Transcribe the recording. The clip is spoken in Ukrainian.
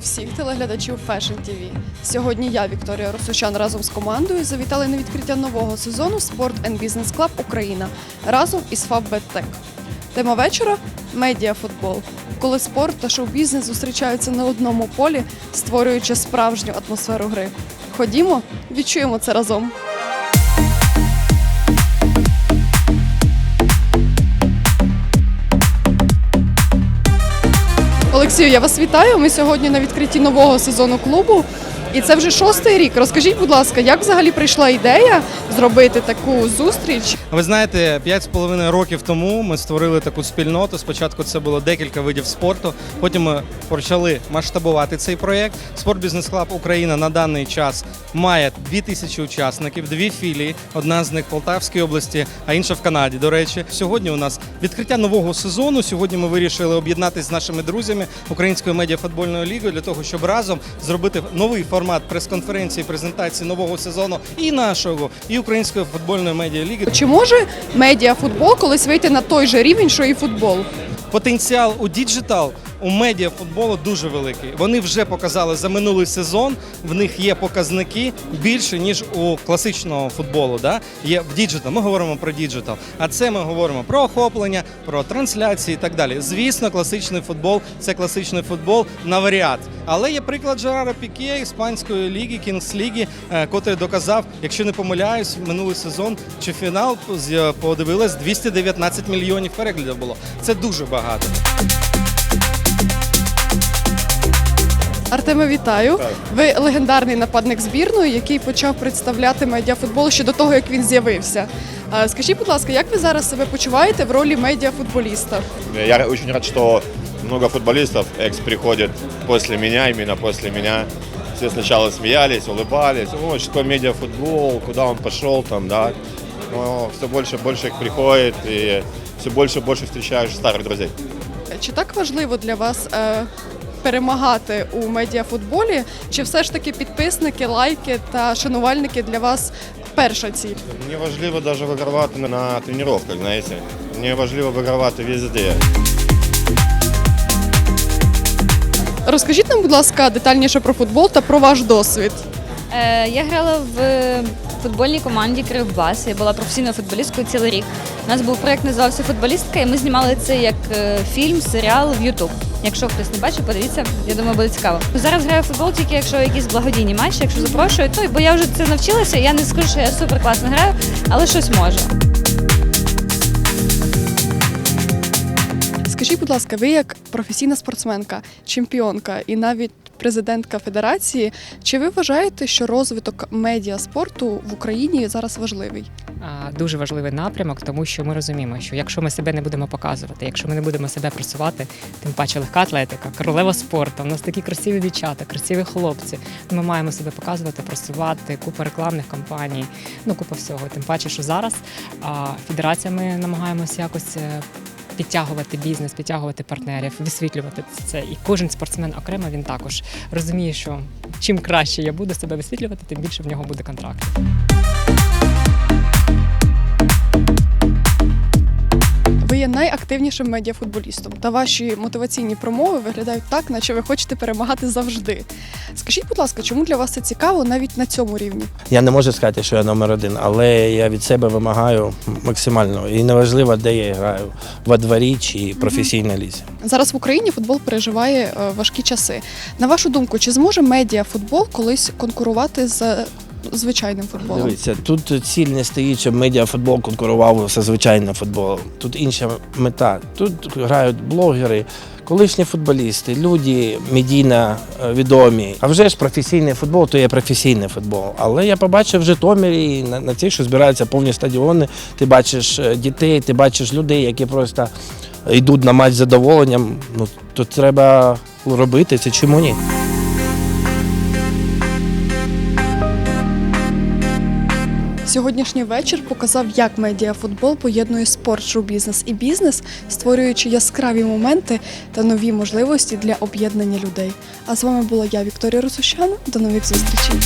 всіх телеглядачів Fashion TV. Сьогодні я, Вікторія Росучан, разом з командою завітали на відкриття нового сезону Sport and Business Club Україна разом із FabBetTech. Тема вечора медіафутбол, коли спорт та шоу-бізнес зустрічаються на одному полі, створюючи справжню атмосферу гри. Ходімо, відчуємо це разом. Олексію, я вас вітаю. Ми сьогодні на відкритті нового сезону клубу. І це вже шостий рік. Розкажіть, будь ласка, як взагалі прийшла ідея зробити таку зустріч? Ви знаєте, 5,5 років тому ми створили таку спільноту. Спочатку це було декілька видів спорту. Потім ми почали масштабувати цей проєкт. Спорт Бізнес Клаб Україна на даний час має 2000 учасників, дві філії. Одна з них в Полтавській області, а інша в Канаді. До речі, сьогодні у нас відкриття нового сезону. Сьогодні ми вирішили об'єднатися з нашими друзями Української медіафутбольної ліги для того, щоб разом зробити новий формат прес-конференції, презентації нового сезону і нашого, і української футбольної медіаліги. Чи може медіафутбол колись вийти на той же рівень, що і футбол? Потенціал у діджитал у медіа футболу дуже великий. Вони вже показали за минулий сезон. В них є показники більше ніж у класичного футболу. Да? Є в діджитал. Ми говоримо про діджитал. А це ми говоримо про охоплення, про трансляції і так далі. Звісно, класичний футбол це класичний футбол на варіат. Але є приклад Жерара Піке іспанської ліги, Кінгс Ліги, е, котрий доказав, якщо не помиляюсь, минулий сезон чи фінал з- подивилось 219 мільйонів переглядів було. Це дуже багато. Артеме, вітаю. Ви легендарний нападник збірної, який почав представляти медіафутбол ще до того, як він з'явився. А Скажіть, будь ласка, як ви зараз себе почуваєте в ролі медіафутболіста? Я очень рад, что много футболистов экс приходит после меня, именно после меня. Все сначала смеялись, улыбались. О, что такое медиафутбол, куда он пошел там, да. Но все больше и больше их приходит, и все больше и больше встречаешь старых друзей. Чи так важливо для вас е, перемагати у медіафутболі? Чи все ж таки підписники, лайки та шанувальники для вас перша ціль? Мне важливо даже выигрывать на, на тренировках, знаете. Мне важливо выигрывать везде. Розкажіть нам, будь ласка, детальніше про футбол та про ваш досвід. Е, Я грала в футбольній команді Кривбас. Я була професійною футболісткою цілий рік. У нас був проєкт, називався Футболістка, і ми знімали це як е, фільм, серіал в Ютуб. Якщо хтось не бачив, подивіться, я думаю, буде цікаво. Зараз граю в футбол тільки якщо якісь благодійні матчі, якщо запрошують, то бо я вже це навчилася. Я не скажу, що я супер класно граю, але щось можу. Скажіть, будь ласка, ви як професійна спортсменка, чемпіонка і навіть президентка федерації, чи ви вважаєте, що розвиток медіаспорту в Україні зараз важливий? Дуже важливий напрямок, тому що ми розуміємо, що якщо ми себе не будемо показувати, якщо ми не будемо себе просувати, тим паче легка атлетика, королева спорту, у нас такі красиві дівчата, красиві хлопці. Ми маємо себе показувати, просувати, купа рекламних кампаній, ну купа всього. Тим паче, що зараз федерація ми намагаємося якось. е, Підтягувати бізнес, підтягувати партнерів, висвітлювати це. І кожен спортсмен окремо він також розуміє, що чим краще я буду себе висвітлювати, тим більше в нього буде контракт. Ви є найактивнішим медіафутболістом, та ваші мотиваційні промови виглядають так, наче ви хочете перемагати завжди. Скажіть, будь ласка, чому для вас це цікаво навіть на цьому рівні? Я не можу сказати, що я номер один, але я від себе вимагаю максимально. І неважливо, де я граю во дворі чи професійній лізі. Зараз в Україні футбол переживає е, важкі часи. На вашу думку, чи зможе медіафутбол колись конкурувати з звичайним футболом? Дивіться, тут ціль не стоїть, щоб медіафутбол конкурував зі звичайним футболом. Тут інша мета. Тут грають блогери, колишні футболісти, люди медійно е, відомі. А вже ж професійний футбол, то є професійний футбол. Але я побачив в Житомирі на, на цій, що збираються повні стадіони. Ти бачиш е, дітей, ти бачиш людей, які просто йдуть на матч з задоволенням. Ну то треба робити це чому ні? Сьогоднішній вечір показав, як медіафутбол поєднує спорт, шоу-бізнес і бізнес, створюючи яскраві моменти та нові можливості для об'єднання людей. А з вами була я, Вікторія Русущан. До нових зустрічей.